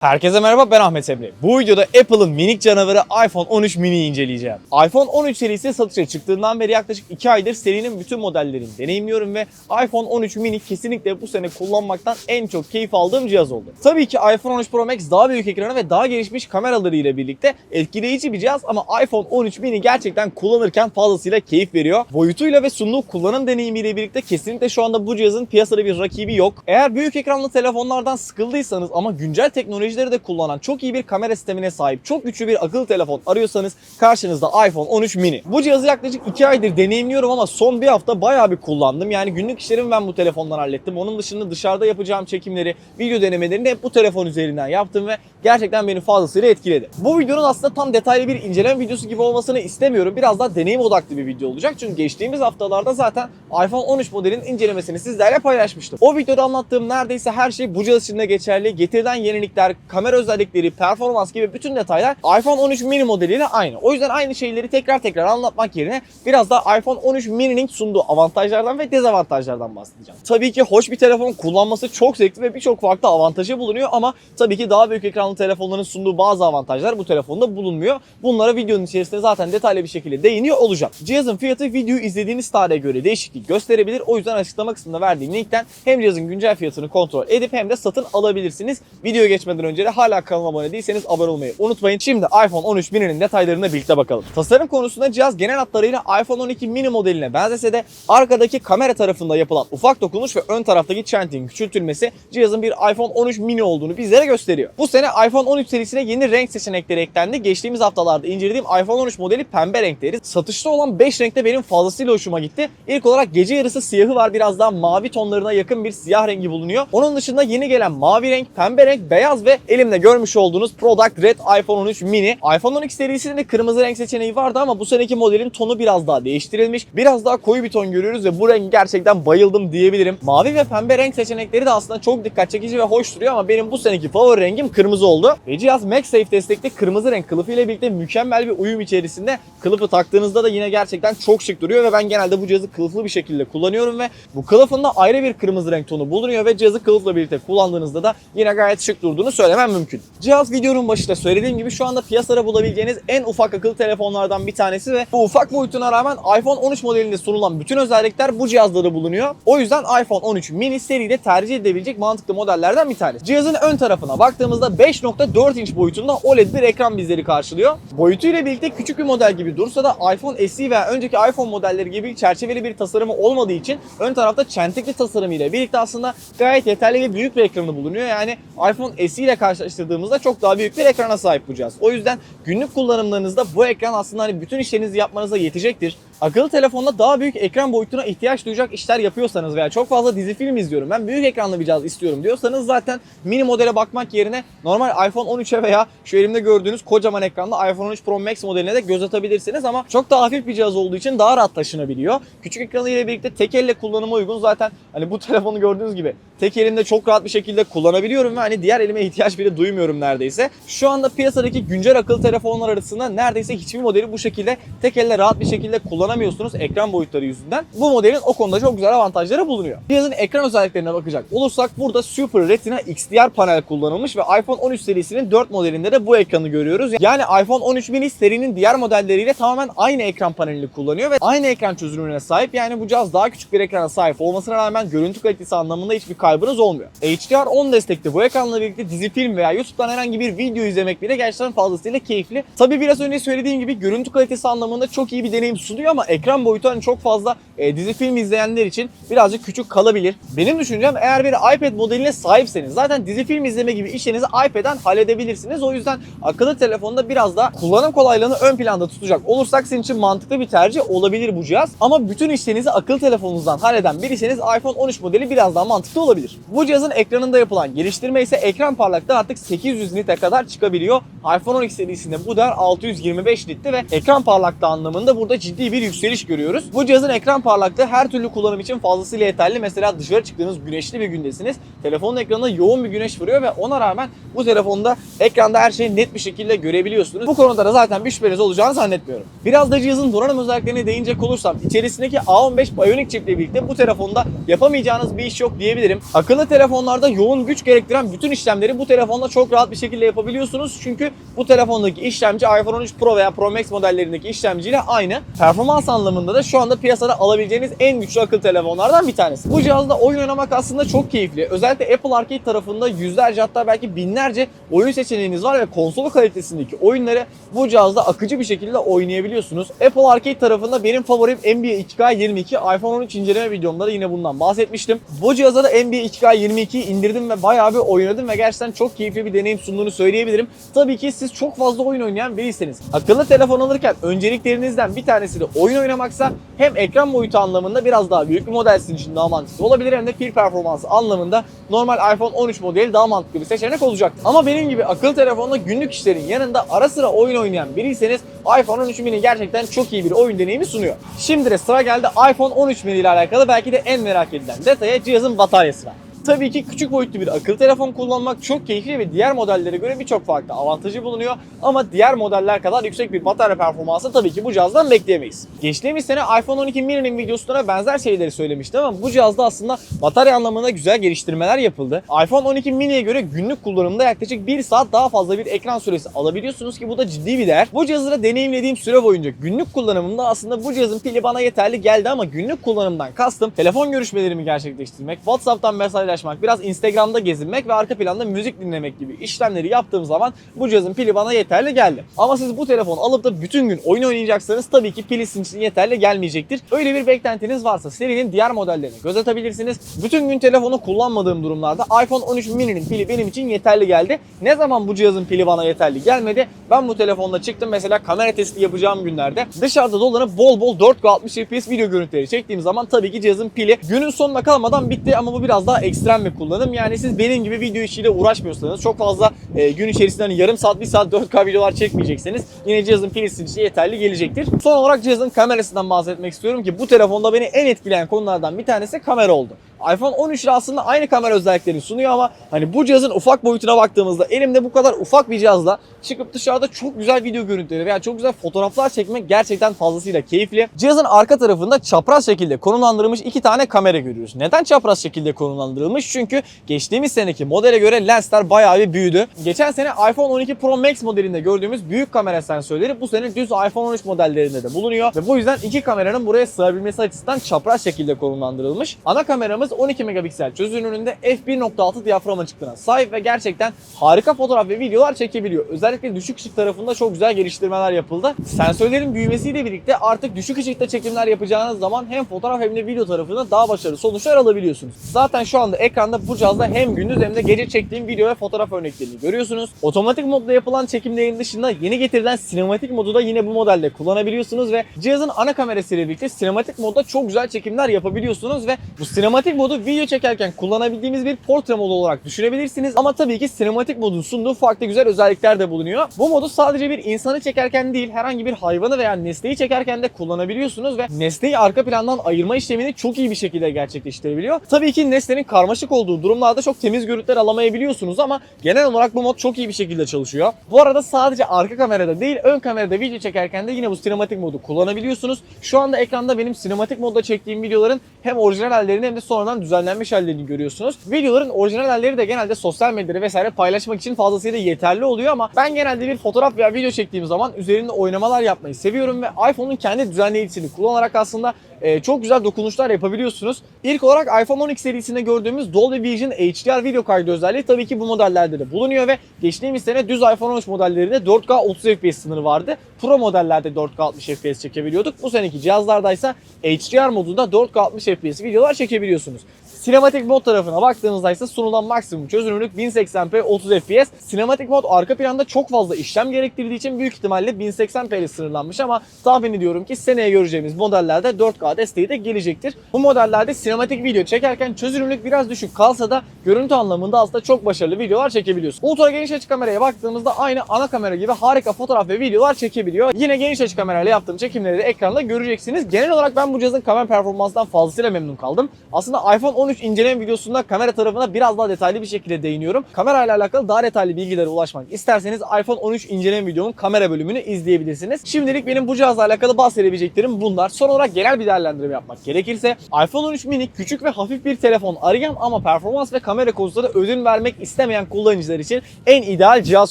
Herkese merhaba ben Ahmet Emre. Bu videoda Apple'ın minik canavarı iPhone 13 mini inceleyeceğim. iPhone 13 serisi satışa çıktığından beri yaklaşık 2 aydır serinin bütün modellerini deneyimliyorum ve iPhone 13 mini kesinlikle bu sene kullanmaktan en çok keyif aldığım cihaz oldu. Tabii ki iPhone 13 Pro Max daha büyük ekranı ve daha gelişmiş kameraları ile birlikte etkileyici bir cihaz ama iPhone 13 mini gerçekten kullanırken fazlasıyla keyif veriyor. Boyutuyla ve sunduğu kullanım deneyimiyle birlikte kesinlikle şu anda bu cihazın piyasada bir rakibi yok. Eğer büyük ekranlı telefonlardan sıkıldıysanız ama güncel teknolojileri de kullanan çok iyi bir kamera sistemine sahip çok güçlü bir akıllı telefon arıyorsanız karşınızda iPhone 13 mini. Bu cihazı yaklaşık 2 aydır deneyimliyorum ama son bir hafta bayağı bir kullandım. Yani günlük işlerimi ben bu telefondan hallettim. Onun dışında dışarıda yapacağım çekimleri, video denemelerini hep bu telefon üzerinden yaptım ve gerçekten beni fazlasıyla etkiledi. Bu videonun aslında tam detaylı bir inceleme videosu gibi olmasını istemiyorum. Biraz daha deneyim odaklı bir video olacak. Çünkü geçtiğimiz haftalarda zaten iPhone 13 modelinin incelemesini sizlerle paylaşmıştım. O videoda anlattığım neredeyse her şey bu cihaz için de geçerli. Getirilen yenilikler, kamera özellikleri, performans gibi bütün detaylar iPhone 13 mini modeliyle aynı. O yüzden aynı şeyleri tekrar tekrar anlatmak yerine biraz da iPhone 13 mini'nin sunduğu avantajlardan ve dezavantajlardan bahsedeceğim. Tabii ki hoş bir telefon kullanması çok zevkli ve birçok farklı avantajı bulunuyor ama tabii ki daha büyük ekranlı telefonların sunduğu bazı avantajlar bu telefonda bulunmuyor. Bunlara videonun içerisinde zaten detaylı bir şekilde değiniyor olacağım. Cihazın fiyatı videoyu izlediğiniz tarihe göre değişiklik gösterebilir. O yüzden açıklama kısmında verdiğim linkten hem cihazın güncel fiyatını kontrol edip hem de satın alabilirsiniz. Videoya geçmeden önce de hala kanalıma abone değilseniz abone olmayı unutmayın. Şimdi iPhone 13 mini'nin detaylarına birlikte bakalım. Tasarım konusunda cihaz genel hatlarıyla iPhone 12 mini modeline benzese de arkadaki kamera tarafında yapılan ufak dokunuş ve ön taraftaki çentin küçültülmesi cihazın bir iPhone 13 mini olduğunu bizlere gösteriyor. Bu sene iPhone 13 serisine yeni renk seçenekleri eklendi. Geçtiğimiz haftalarda incelediğim iPhone 13 modeli pembe renkleri. Satışta olan 5 renkte benim fazlasıyla hoşuma gitti. İlk olarak gece yarısı siyahı var. Biraz daha mavi tonlarına yakın bir siyah rengi bulunuyor. Onun dışında yeni gelen mavi renk, pembe renk, beyaz ve elimde görmüş olduğunuz Product Red iPhone 13 mini. iPhone 12 serisinin de kırmızı renk seçeneği vardı ama bu seneki modelin tonu biraz daha değiştirilmiş. Biraz daha koyu bir ton görüyoruz ve bu renk gerçekten bayıldım diyebilirim. Mavi ve pembe renk seçenekleri de aslında çok dikkat çekici ve hoş duruyor ama benim bu seneki favori rengim kırmızı oldu. Ve cihaz MagSafe destekli kırmızı renk kılıfı ile birlikte mükemmel bir uyum içerisinde. Kılıfı taktığınızda da yine gerçekten çok şık duruyor ve ben genelde bu cihazı kılıflı bir şekilde kullanıyorum ve bu kılıfın da ayrı bir kırmızı renk tonu bulunuyor ve cihazı kılıfla birlikte kullandığınızda da yine gayet şık durduğunu söylemem mümkün. Cihaz videonun başında söylediğim gibi şu anda piyasada bulabileceğiniz en ufak akıllı telefonlardan bir tanesi ve bu ufak boyutuna rağmen iPhone 13 modelinde sunulan bütün özellikler bu cihazda da bulunuyor. O yüzden iPhone 13 mini seride tercih edilebilecek mantıklı modellerden bir tanesi. Cihazın ön tarafına baktığımızda 5.4 inç boyutunda OLED bir ekran bizleri karşılıyor. Boyutuyla birlikte küçük bir model gibi dursa da iPhone SE veya önceki iPhone modelleri gibi çerçeveli bir tasarımı olmadığı için ön tarafta çentikli tasarımı ile birlikte aslında gayet yeterli ve büyük bir ekranı bulunuyor. Yani iPhone SE ile karşılaştırdığımızda çok daha büyük bir ekrana sahip cihaz. O yüzden günlük kullanımlarınızda bu ekran aslında hani bütün işlerinizi yapmanıza yetecektir. Akıllı telefonda daha büyük ekran boyutuna ihtiyaç duyacak işler yapıyorsanız veya çok fazla dizi film izliyorum ben büyük ekranlı bir cihaz istiyorum diyorsanız zaten mini modele bakmak yerine normal iPhone 13'e veya şu elimde gördüğünüz kocaman ekranlı iPhone 13 Pro Max modeline de göz atabilirsiniz ama çok daha hafif bir cihaz olduğu için daha rahat taşınabiliyor. Küçük ekranı ile birlikte tek elle kullanıma uygun zaten hani bu telefonu gördüğünüz gibi tek elimde çok rahat bir şekilde kullanabiliyorum ve hani diğer elime ihtiyaç bile duymuyorum neredeyse. Şu anda piyasadaki güncel akıllı telefonlar arasında neredeyse hiçbir modeli bu şekilde tek elle rahat bir şekilde kullanamıyorsunuz ekran boyutları yüzünden. Bu modelin o konuda çok güzel avantajları bulunuyor. Cihazın ekran özelliklerine bakacak olursak burada Super Retina XDR panel kullanılmış ve iPhone 13 serisinin 4 modelinde de bu ekranı görüyoruz. Yani iPhone 13 mini serinin diğer modelleriyle tamamen aynı ekran panelini kullanıyor ve aynı ekran çözünürlüğüne sahip. Yani bu cihaz daha küçük bir ekrana sahip olmasına rağmen görüntü kalitesi anlamında hiçbir kaybınız olmuyor. HDR10 destekli bu ekranla birlikte dizi film veya YouTube'dan herhangi bir video izlemek bile gerçekten fazlasıyla keyifli. Tabi biraz önce söylediğim gibi görüntü kalitesi anlamında çok iyi bir deneyim sunuyor ama ekran boyutu hani çok fazla e, dizi film izleyenler için birazcık küçük kalabilir. Benim düşüncem eğer bir iPad modeline sahipseniz zaten dizi film izleme gibi işlerinizi iPad'den halledebilirsiniz. O yüzden akıllı telefonda biraz da kullanım kolaylığını ön planda tutacak olursak sizin için mantıklı bir tercih olabilir bu cihaz. Ama bütün işlerinizi akıllı telefonunuzdan halleden biriyseniz iPhone 13 modeli biraz daha mantıklı olabilir. Bu cihazın ekranında yapılan geliştirme ise ekran parlaklığı artık 800 nite kadar çıkabiliyor. iPhone 12 serisinde bu değer 625 nitti ve ekran parlaklığı anlamında burada ciddi bir yükseliş görüyoruz. Bu cihazın ekran parlaklığı her türlü kullanım için fazlasıyla yeterli. Mesela dışarı çıktığınız güneşli bir gündesiniz. Telefonun ekranına yoğun bir güneş vuruyor ve ona rağmen bu telefonda ekranda her şeyi net bir şekilde görebiliyorsunuz. Bu konuda da zaten bir şüpheniz olacağını zannetmiyorum. Biraz da cihazın donanım özelliklerine değinecek olursam içerisindeki A15 Bionic çiple birlikte bu telefonda yapamayacağınız bir iş yok diyebilirim. Akıllı telefonlarda yoğun güç gerektiren bütün işlemleri bu telefonda çok rahat bir şekilde yapabiliyorsunuz. Çünkü bu telefondaki işlemci iPhone 13 Pro veya Pro Max modellerindeki işlemciyle aynı. Performans anlamında da şu anda piyasada alabileceğiniz en güçlü akıllı telefonlardan bir tanesi. Bu cihazda oyun oynamak aslında çok keyifli. Özellikle Apple Arcade tarafında yüzlerce hatta belki binlerce oyun seçeneğiniz var ve konsol kalitesindeki oyunları bu cihazda akıcı bir şekilde oynayabiliyorsunuz. Apple Arcade tarafında benim favorim NBA 2K22 iPhone 13 inceleme videomda da yine bundan bahsetmiştim. Bu cihaza da NBA 2K22'yi indirdim ve bayağı bir oynadım ve gerçekten çok keyifli bir deneyim sunduğunu söyleyebilirim. Tabii ki siz çok fazla oyun oynayan biriyseniz. Akıllı telefon alırken önceliklerinizden bir tanesi de oyun oynamaksa hem ekran boyutu anlamında biraz daha büyük bir model sizin için daha mantıklı olabilir hem de pil performansı anlamında normal iPhone 13 modeli daha mantıklı bir seçenek olacak. Ama benim gibi akıllı telefonla günlük işlerin yanında ara sıra oyun oynayan biriyseniz iPhone 13 mini gerçekten çok iyi bir oyun deneyimi sunuyor. Şimdi de sıra geldi iPhone 13 mini ile alakalı belki de en merak edilen detaya cihazın bataryasına. Tabii ki küçük boyutlu bir akıllı telefon kullanmak çok keyifli ve diğer modellere göre birçok farklı avantajı bulunuyor. Ama diğer modeller kadar yüksek bir batarya performansı tabii ki bu cihazdan bekleyemeyiz. Geçtiğimiz sene iPhone 12 mini'nin videosunda benzer şeyleri söylemiştim ama bu cihazda aslında batarya anlamında güzel geliştirmeler yapıldı. iPhone 12 mini'ye göre günlük kullanımda yaklaşık 1 saat daha fazla bir ekran süresi alabiliyorsunuz ki bu da ciddi bir değer. Bu cihazı da deneyimlediğim süre boyunca günlük kullanımımda aslında bu cihazın pili bana yeterli geldi ama günlük kullanımdan kastım telefon görüşmelerimi gerçekleştirmek, WhatsApp'tan mesajlaşmak, biraz Instagram'da gezinmek ve arka planda müzik dinlemek gibi işlemleri yaptığım zaman bu cihazın pili bana yeterli geldi. Ama siz bu telefonu alıp da bütün gün oyun oynayacaksanız tabii ki sizin için yeterli gelmeyecektir. Öyle bir beklentiniz varsa serinin diğer modellerine göz atabilirsiniz. Bütün gün telefonu kullanmadığım durumlarda iPhone 13 mini'nin pili benim için yeterli geldi. Ne zaman bu cihazın pili bana yeterli gelmedi? Ben bu telefonla çıktım mesela kamera testi yapacağım günlerde dışarıda dolanıp bol bol 4K 60 FPS video görüntüleri çektiğim zaman tabii ki cihazın pili günün sonuna kalmadan bitti ama bu biraz daha ekstrem bir kullanım. Yani siz benim gibi video işiyle uğraşmıyorsanız çok fazla e, gün içerisinde hani yarım saat bir saat 4K videolar çekmeyecekseniz yine cihazın sizin için yeterli gelecektir. Son olarak cihazın kamerasından bahsetmek istiyorum ki bu telefonda beni en etkileyen konulardan bir tanesi kamera oldu. iPhone 13 ile aslında aynı kamera özelliklerini sunuyor ama hani bu cihazın ufak boyutuna baktığımızda elimde bu kadar ufak bir cihazla çıkıp dışarıda çok güzel video görüntüleri veya çok güzel fotoğraflar çekmek gerçekten fazlasıyla keyifli. Cihazın arka tarafında çapraz şekilde konumlandırılmış iki tane kamera görüyoruz. Neden çapraz şekilde konumlandırılmış? Çünkü geçtiğimiz seneki modele göre lensler bayağı bir büyüdü. Geçen sene iPhone 12 Pro Max modelinde gördüğümüz büyük kamera sensörleri bu sene düz iPhone 13 modellerinde de bulunuyor ve bu yüzden iki kameranın buraya sığabilmesi açısından çapraz şekilde konumlandırılmış. Ana kameramız 12 megapiksel çözünürlüğünde f1.6 diyafram açıklığına sahip ve gerçekten harika fotoğraf ve videolar çekebiliyor. Özellikle düşük ışık tarafında çok güzel geliştirmeler yapıldı. Sensörlerin büyümesiyle birlikte artık düşük ışıkta çekimler yapacağınız zaman hem fotoğraf hem de video tarafında daha başarılı sonuçlar alabiliyorsunuz. Zaten şu anda ekranda bu cihazda hem gündüz hem de gece çektiğim video ve fotoğraf örneklerini görüyorsunuz. Otomatik modda yapılan çekimlerin dışında yeni getirilen sinematik modu da yine bu modelde kullanabiliyorsunuz ve cihazın ana kamerasıyla birlikte sinematik modda çok güzel çekimler yapabiliyorsunuz ve bu sinematik modu video çekerken kullanabildiğimiz bir portre modu olarak düşünebilirsiniz. Ama tabii ki sinematik modun sunduğu farklı güzel özellikler de bulunuyor. Bu modu sadece bir insanı çekerken değil herhangi bir hayvanı veya nesneyi çekerken de kullanabiliyorsunuz ve nesneyi arka plandan ayırma işlemini çok iyi bir şekilde gerçekleştirebiliyor. Tabii ki nesnenin karmaşık olduğu durumlarda çok temiz görüntüler alamayabiliyorsunuz ama genel olarak bu mod çok iyi bir şekilde çalışıyor. Bu arada sadece arka kamerada değil ön kamerada video çekerken de yine bu sinematik modu kullanabiliyorsunuz. Şu anda ekranda benim sinematik modda çektiğim videoların hem orijinal hallerini hem de sonradan düzenlenmiş hallerini görüyorsunuz. Videoların orijinal halleri de genelde sosyal medyada vesaire paylaşmak için fazlasıyla yeterli oluyor ama ben genelde bir fotoğraf veya video çektiğim zaman üzerinde oynamalar yapmayı seviyorum ve iPhone'un kendi düzenleyicisini kullanarak aslında e, çok güzel dokunuşlar yapabiliyorsunuz. İlk olarak iPhone 12 serisinde gördüğümüz Dolby Vision HDR video kaydı özelliği tabii ki bu modellerde de bulunuyor ve geçtiğimiz sene düz iPhone 13 modellerinde 4K 30 FPS sınırı vardı. Pro modellerde 4K 60 FPS çekebiliyorduk. Bu seneki cihazlardaysa HDR modunda 4K 60 FPS videolar çekebiliyorsunuz. Sinematik mod tarafına baktığımızda ise sunulan maksimum çözünürlük 1080p 30 fps. Sinematik mod arka planda çok fazla işlem gerektirdiği için büyük ihtimalle 1080p ile sınırlanmış ama tahmin ediyorum ki seneye göreceğimiz modellerde 4K desteği de gelecektir. Bu modellerde sinematik video çekerken çözünürlük biraz düşük kalsa da görüntü anlamında aslında çok başarılı videolar çekebiliyorsun. Ultra geniş açı kameraya baktığımızda aynı ana kamera gibi harika fotoğraf ve videolar çekebiliyor. Yine geniş açı kamerayla yaptığım çekimleri de ekranda göreceksiniz. Genel olarak ben bu cihazın kamera performansından fazlasıyla memnun kaldım. Aslında iPhone 13 inceleme videosunda kamera tarafına biraz daha detaylı bir şekilde değiniyorum. Kamerayla alakalı daha detaylı bilgilere ulaşmak isterseniz iPhone 13 inceleme videomun kamera bölümünü izleyebilirsiniz. Şimdilik benim bu cihazla alakalı bahsedebileceklerim bunlar. Son olarak genel bir değerlendirme yapmak gerekirse iPhone 13 mini küçük ve hafif bir telefon arayan ama performans ve kamera konusunda da ödün vermek istemeyen kullanıcılar için en ideal cihaz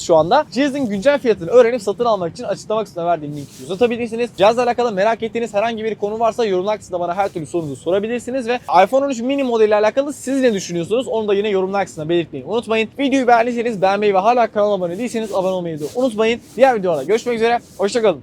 şu anda. Cihazın güncel fiyatını öğrenip satın almak için açıklama kısmına verdiğim linki uzatabilirsiniz. Cihazla alakalı merak ettiğiniz herhangi bir konu varsa yorumlar kısmında bana her türlü sorunuzu sorabilirsiniz ve iPhone 13 mini modeliyle alakalı siz ne düşünüyorsunuz? Onu da yine yorumlar kısmına belirtmeyi unutmayın. Videoyu beğendiyseniz beğenmeyi ve hala kanalıma abone değilseniz abone olmayı da unutmayın. Diğer videolarda görüşmek üzere. Hoşçakalın.